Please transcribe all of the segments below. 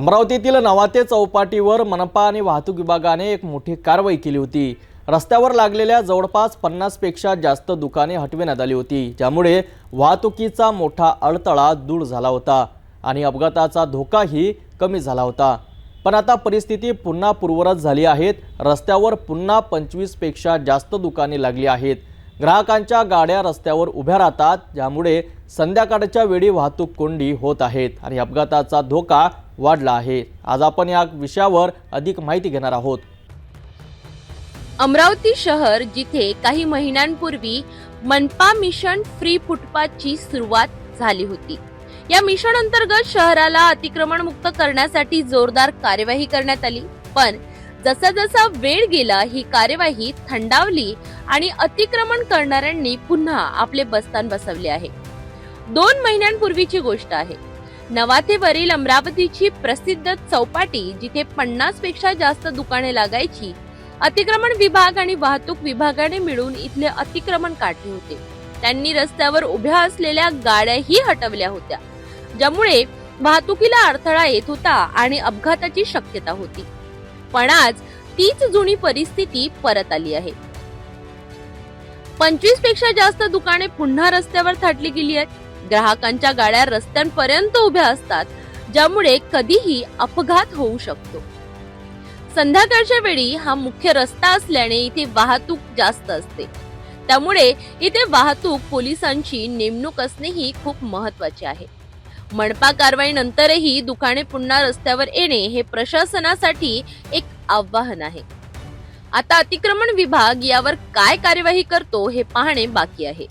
अमरावतीतील नवाते चौपाटीवर मनपा आणि वाहतूक विभागाने एक मोठी कारवाई केली होती. रस्त्यावर लागलेल्या जवळपास पन्नासपेक्षा जास्त दुकाने हटविण्यात आली होती ज्यामुळे वाहतुकीचा मोठा अडथळा दूर झाला होता आणि अपघाताचा धोकाही कमी झाला होता. पण आता परिस्थिती पुन्हा पूर्वरत झाली आहेत रस्त्यावर पुन्हा पंचवीसपेक्षा जास्त दुकाने लागली आहेत. ग्राहकांच्या गाड्या रस्त्यावर उभ्या राहतात ज्यामुळे संध्याकाळच्या वेळी वाहतूक कोंडी होत आहेत आणि अपघाताचा धोका वाढला आहे. आज आपण या विषयावर अधिक माहिती घेणार आहोत. अमरावती शहर जिथे काही महिन्यांपूर्वी मनपा मिशन फ्री फुटपाथची सुरुवात झाली होती. या मिशन अंतर्गत शहराला अतिक्रमण मुक्त करण्यासाठी जोरदार कार्यवाही करण्यात आली. पण जसा जसा वेळ गेला ही कार्यवाही थंडावली आणि अतिक्रमण करणाऱ्यांनी पुन्हा आपले बस्तान बसवले आहे. दोन महिन्यांपूर्वीची गोष्ट आहे. नवाथेवरील अमरावतीची प्रसिद्ध चौपाटी जिथे पन्नासपेक्षा जास्त दुकाने लागायची अतिक्रमण विभाग आणि वाहतूक विभागाने मिळून इथले अतिक्रमण काढले होते. त्यांनी रस्त्यावर उभ्या असलेल्या गाड्याही हटवल्या होत्या ज्यामुळे वाहतुकीला अडथळा येत होता आणि अपघाताची शक्यता होती. पण आज तीच जुनी परिस्थिती परत आली आहे. पंचवीसपेक्षा जास्त दुकाने पुन्हा रस्त्यावर थाटली गेली आहेत. ग्राहकांच्या गाड्या रस्त्यांपर्यंत उभ्या असतात ज्यामुळे कधीही अपघात होऊ शकतो. संध्याकाळच्या वेळी हा मुख्य रस्ता असल्याने इथे वाहतूक जास्त असते. त्यामुळे इथे वाहतूक पोलिसांची नेमणूक असणेही खूप महत्त्वाचे आहे. मनपा कारवाईनंतरही दुकाने पुन्हा रस्त्यावर येणे हे प्रशासनासाठी एक आव्हान आहे. आता अतिक्रमण विभाग यावर काय कार्यवाही करतो हे पाहणे बाकी आहे.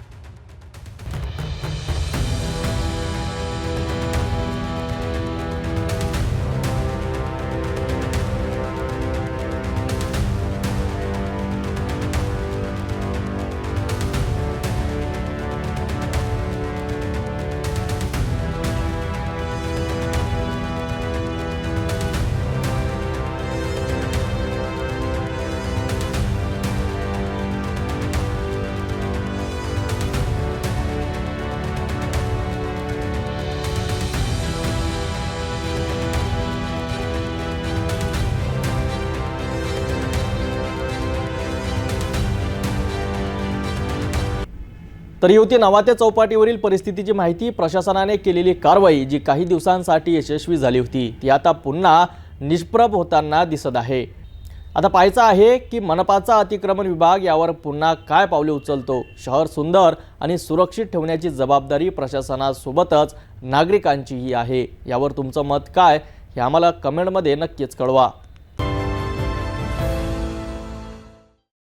तर युवती नवात्या नवाते चौपाटीवरील परिस्थितीची माहिती प्रशासनाने केलेली कारवाई जी काही दिवसांसाठी यशस्वी झाली होती ती आता पुन्हा निष्प्रभ होताना दिसत आहे. आता पाहायचं आहे की मनपाचा अतिक्रमण विभाग यावर पुन्हा काय पावले उचलतो? शहर सुंदर आणि सुरक्षित ठेवण्याची जबाबदारी प्रशासनासोबतच नागरिकांचीही आहे. यावर तुमचं मत काय? हे आम्हाला कमेंटमध्ये नक्कीच कळवा.